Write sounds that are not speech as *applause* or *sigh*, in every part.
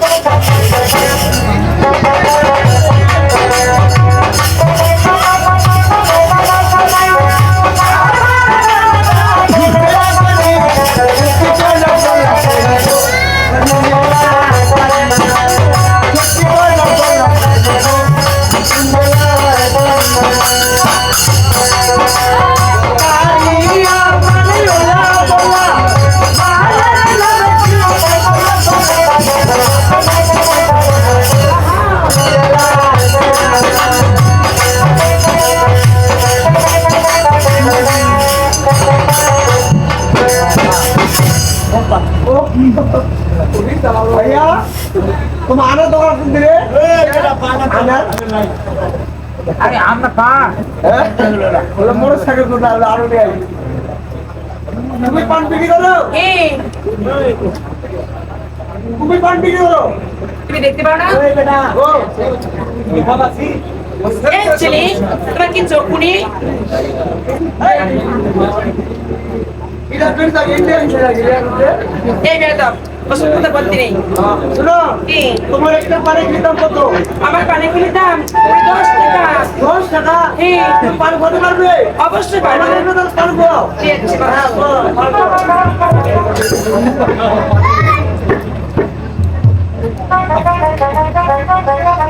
Bye-bye. Motor cycle আরও তুমি পান বিক্রি করো? তুমি পান বিক্রি করো? তুমি দেখতে পারো না? তোমার কি চোখ তোমার একটা পারে কিতাব কত? আমার পানি খুলে দাম দশ টাকা। দশ টাকা? পান করতে পারবে অবশ্যই পারব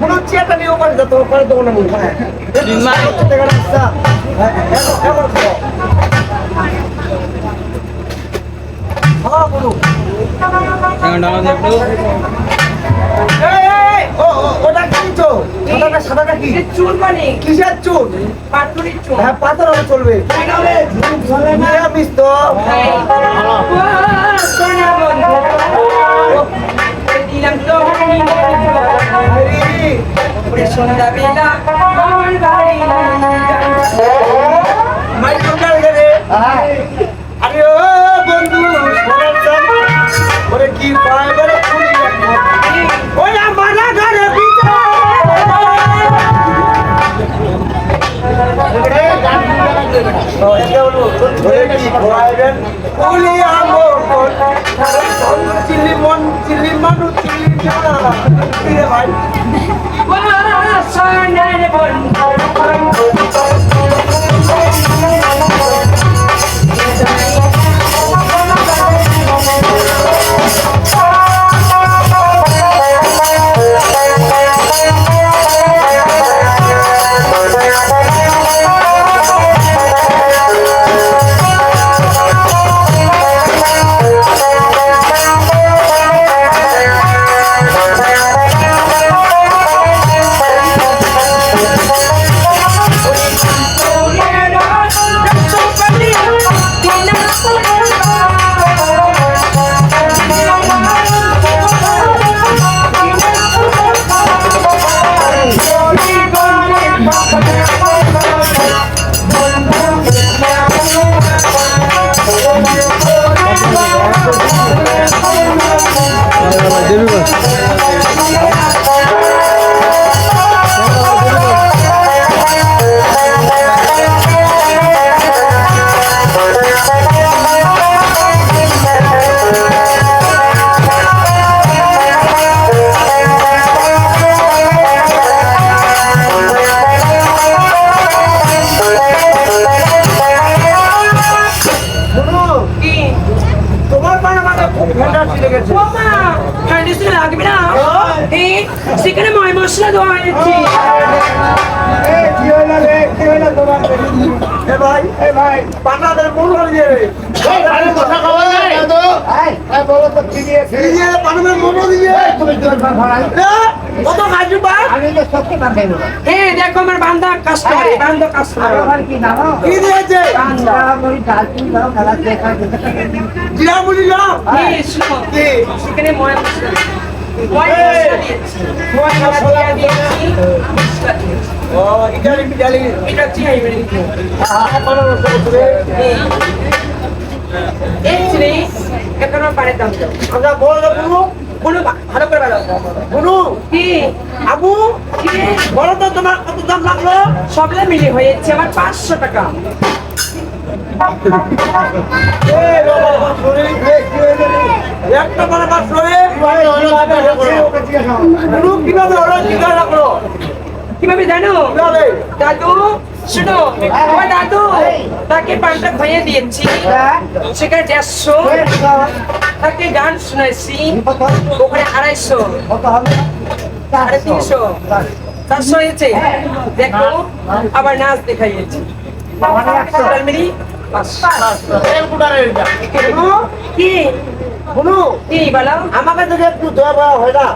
মনে হচ্ছে একটা নিয়েও পারে যা, পারে দেবো না মনে হয়। হ্যাঁ, মানে হ্যাঁ, পাথর চলবে। নিরামিষ তো। দিলাম তো সন্ধ্যাবেলা আমার বাড়ি মাইক কোনটা রে? আরে ও বন্ধু সোনার চাঁদ, ওরে কি পায় বলে ওই আমার ঘরে ওরে কি। চিল্লি মন চিল্লি মানু চিল্লি ভাই। এ ভাই এ ভাই পানাদের মন হয়ে যাবে কি দিয়ে পানাদের দিয়ে। কত খাইছো পা হ্যাঁ দেখো আমার বান্দা কাস্টমার বান্দা কাস্টমার। কি দিয়েছে বান্দা জিরা মুড়ি না এই শোনো কি? সেখানে দিয়েছি দাও আমরা বড় বুনু কোনো ভালো করে ভালো বুনু কি আবু বলো তো তোমার কত দাম লাগল সবলে মিলে হয়েছে আমার পাঁচশো টাকা একটা মানে কীভাবে? জিজ্ঞাসা জানো দাদু শুনো ও দাদু তাকে পানটা খাইয়ে দিয়েছি। সেখানে দেড়শো। তাকে গান শুনেছি। ওখানে আড়াইশো। সাড়ে তিনশো। চারশো। হয়েছে। দেখো আবার নাচ দেখাইয়েছি। আমাকে যদি একটু দয়া করা হয় না।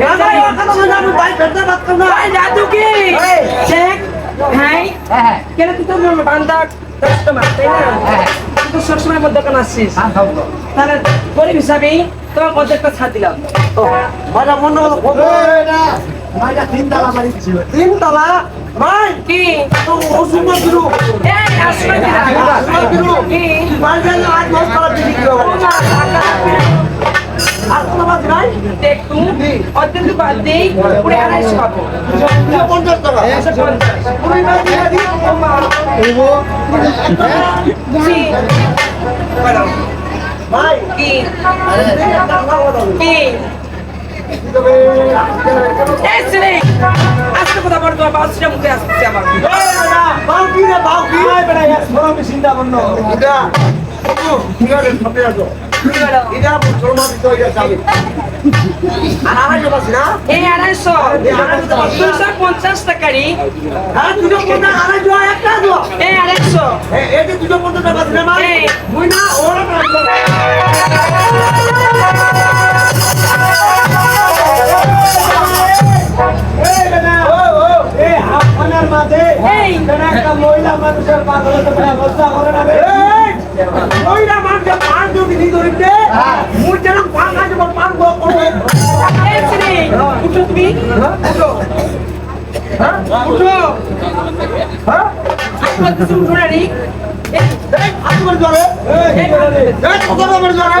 না। ভাই কি? ভাই কেন তুই তো বান্দা কাস্টমার তাই না? তুই তো সবসময় আমার দোকান আসছিস তাহলে গরিব হিসাবেই তোমার অর্ধেকটা ছাড় দিলাম। মাঝে মনে হলো খবর। তিনতলা মাই কি? তো ওষুধ দিলু এই আসলে কি? দিলু কি মাঝে আজ দশ তলা বিক্রি করে মা, কি? ভাই কি? আজকে কথা বল তোমার বাসটা মুখে আসছে আমার বাউ কি রে বাউ কি এটা ও, ঠিক আছে, সামনে আসো। কি বলো? এটা ছোট মাছ দিতে হয়ে যাচ্ছে আমি। এই আড়াইশো দুশো পঞ্চাশ টাকারই পঞ্চাশ, আড়াইশো, একটা আড়াইশো দুশো পঞ্চাশ টাকা দিলে মাছ, এই। বুঝ না, ওরা ওইরা মানুষের পান যদি নি ধরিতে, মুই যেন পান খাইতে পারব, পান খাওয়া করব। উঠো তুমি উঠো হ্যাঁ? উঠো হ্যাঁ? আজকাল কিছু উঠো না রে এই, হাত করে ধরে। এই, করে করে? হাত করে ধরে।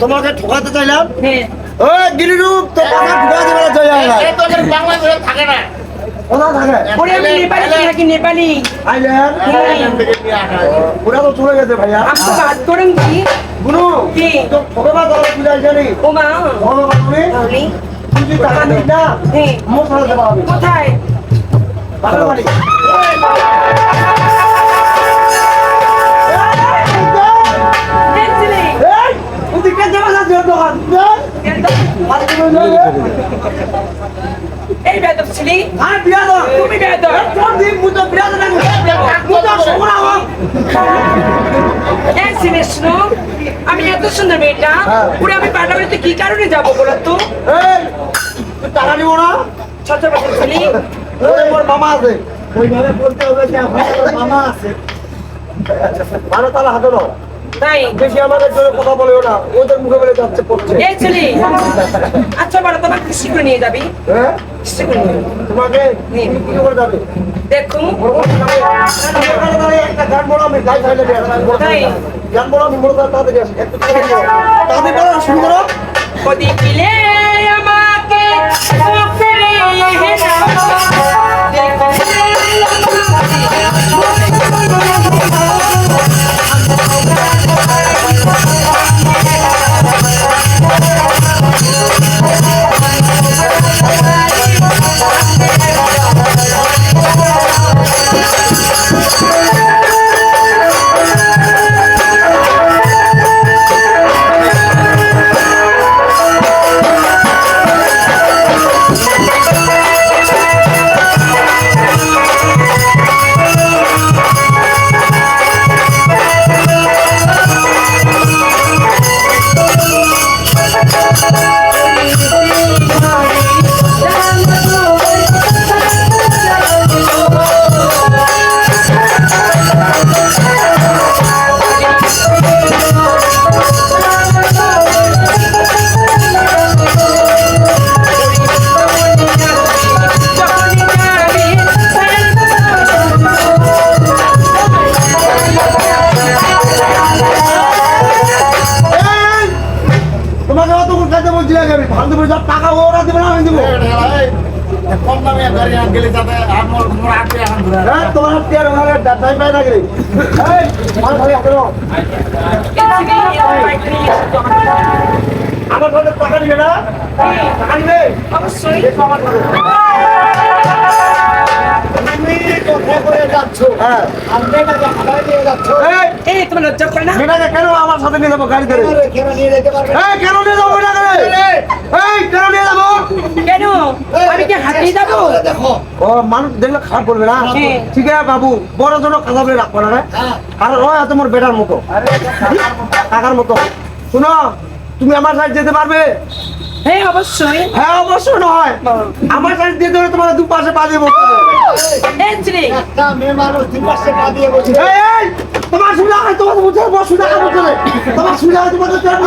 তোমাকে ঠকাতে চাইলাম? হ্যাঁ। গিরিরূপ বাংলাদেশে থাকে না। নেপালি ওরা তো চলে গেছে ভাইয়া। বাদ করেন কি? গুনু? তো ঠকাবা দলে তুলে জানি ও মা। ভালো তুই টাকা দিস না? হ্যাঁ। মশলা দেবো আমি। কোথায়? বাড়ি। এই বেদব ছিলি তুমি বেদব তোর দিন মুতো বিয়া দাও মুতো সোনা হোক এই ছেলে আমি এত সুন্দর মেয়েটা পুরো আমি পাটা বাড়িতে কি কারণে যাব বলো তো এই টাকা নিব না ছিলি মামা আছে ওইভাবে বলতে হবে যে আমার মামা আছে ভালো তাহলে হাতে তাই? বেশি আমাদের জন্য কথা বলেও না ওদের মুখে বলে যাচ্ছে পড়ছে। এই ছেলে! আচ্ছা বলো তোমার কৃষি করে নিয়ে যাবি? হ্যাঁ? কৃষি করে নিয়ে যাবি। তোমাকে কি করে যাবে? দেখো। একটা গান বলো আমি গাই খাইলে তাই? গান বলো আমি বলো তাড়াতাড়ি একটু তাড়াতাড়ি বলো। শুরু করো কদি পিলে আমাকে আমার ঘরে টাকা নিবে না? টাকা নিবে? অবশ্যই। আমার যাচ্ছ? হ্যাঁ। এই, এই তোমার লজ্জা করে না? মেয়েটাকে কেন আমার সাথে নিয়ে যাব গাড়ি ধরে? এই, কেন নিয়ে যাব মেয়েটাকে? এই, কেন নিয়ে যাব? কেন? আমি কি হাতিয়ে যাব? ও মানুষ দেখলে খারাপ করবে না? হ্যাঁ। ঠিক আছে বাবু বড় জন্য কথা বলে রাখব না আর ওই আছে তোমার বেটার মতো। কাকার মতো। শুনো তুমি আমার সাইড যেতে পারবে? হ্যাঁ অবশ্যই। হ্যাঁ অবশ্যই নয়। আমার সাইড যেতে হলে তোমার দু পাশে পা দিয়ে বসতে হবে। এই ছেলে এই, এই, তোমার সুবিধা হয় তোমার বুঝে বস সুবিধা কাজ করতে তোমার সুবিধা হয় তোমার হবে।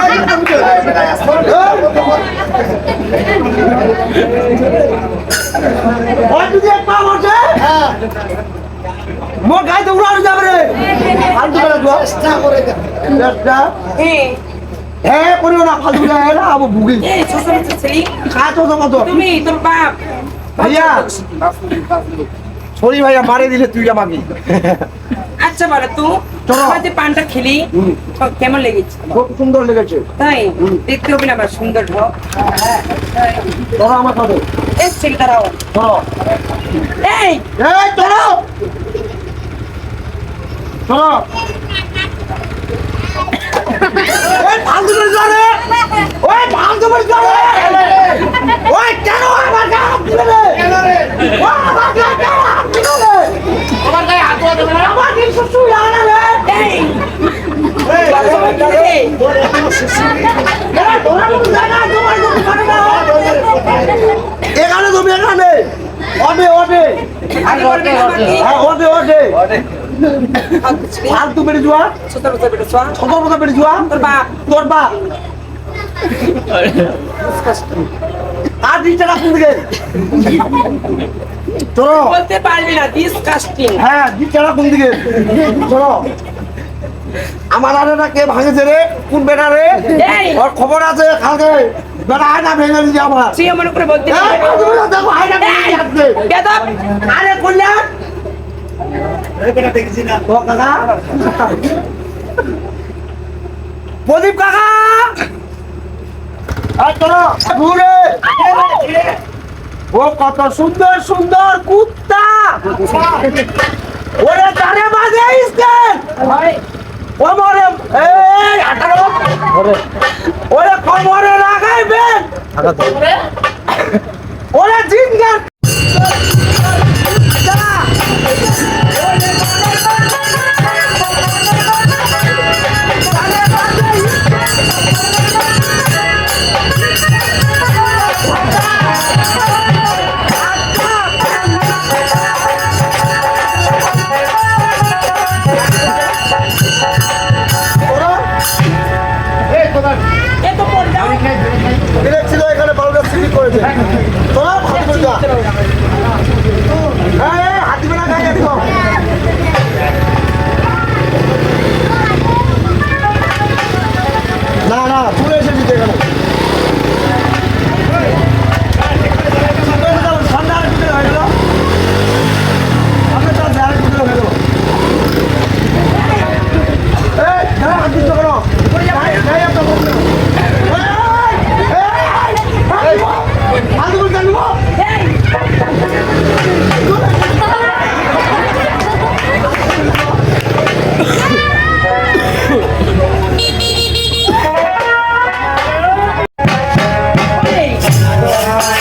ওই যদি এক পা বসে। মোর গায়ে তো উড়ানো যাবে রে। ফালতু করে দাও চেষ্টা। হ্যাঁ। হ্যাঁ করিও না ফালতু না আবু ভুগি। কাজ তো কত তুমি তোর বাপ। ভাইয়া। সরি ভাইয়া মারে দিলে তুই আমাকে। আচ্ছা বলো তো। আমার যে পানটা খেলি কেমন লেগেছে? খুব সুন্দর লেগেছে। তাই? দেখতে হবে না আমার সুন্দর ঢোক ধরো আমার সাথে এই ছেলে দাঁড়াও। ধরো এই এই ধরো ধরো ওই ফালতু করে ধরে ওই ফালতু করে ধরে ওই কেন আমার গায়ে হাত দিলে রে? ওই আমার গায়ে হাত দিলে রে? আমার গায়ে হাত দিলে রে আমার দিন সুসু লাগা রে? এই। এই, এই, এখানে তুমি এখানে। অডে অডে। আগে বলবে না হ্যাঁ *laughs* ফালতু বেড়ে ছোট। ছোট বেড়ে যাওয়া তোর বাপ তোর বাপ আর দিকে চলো। বলতে পারবি না ডিসকাস্টিং হ্যাঁ দিকে? চলো। আমার আরে কে ভাঙেছে রে? কোন বেটা রে? ওর খবর আছে কালকে। বেটা আয়না ভেঙে দিয়েছে আমার। তুই মনে করে বলতে দেখো আয়না ভেঙে আরে কল্যাণ প্রদীপ কাকা ঘুরে ও কত সুন্দর সুন্দর কুত্তা ওরে তারে বাজে ওরে কোমরে লাগাইবেন ওরে জিঙ্গার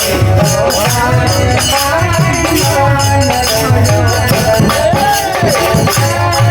Thank you.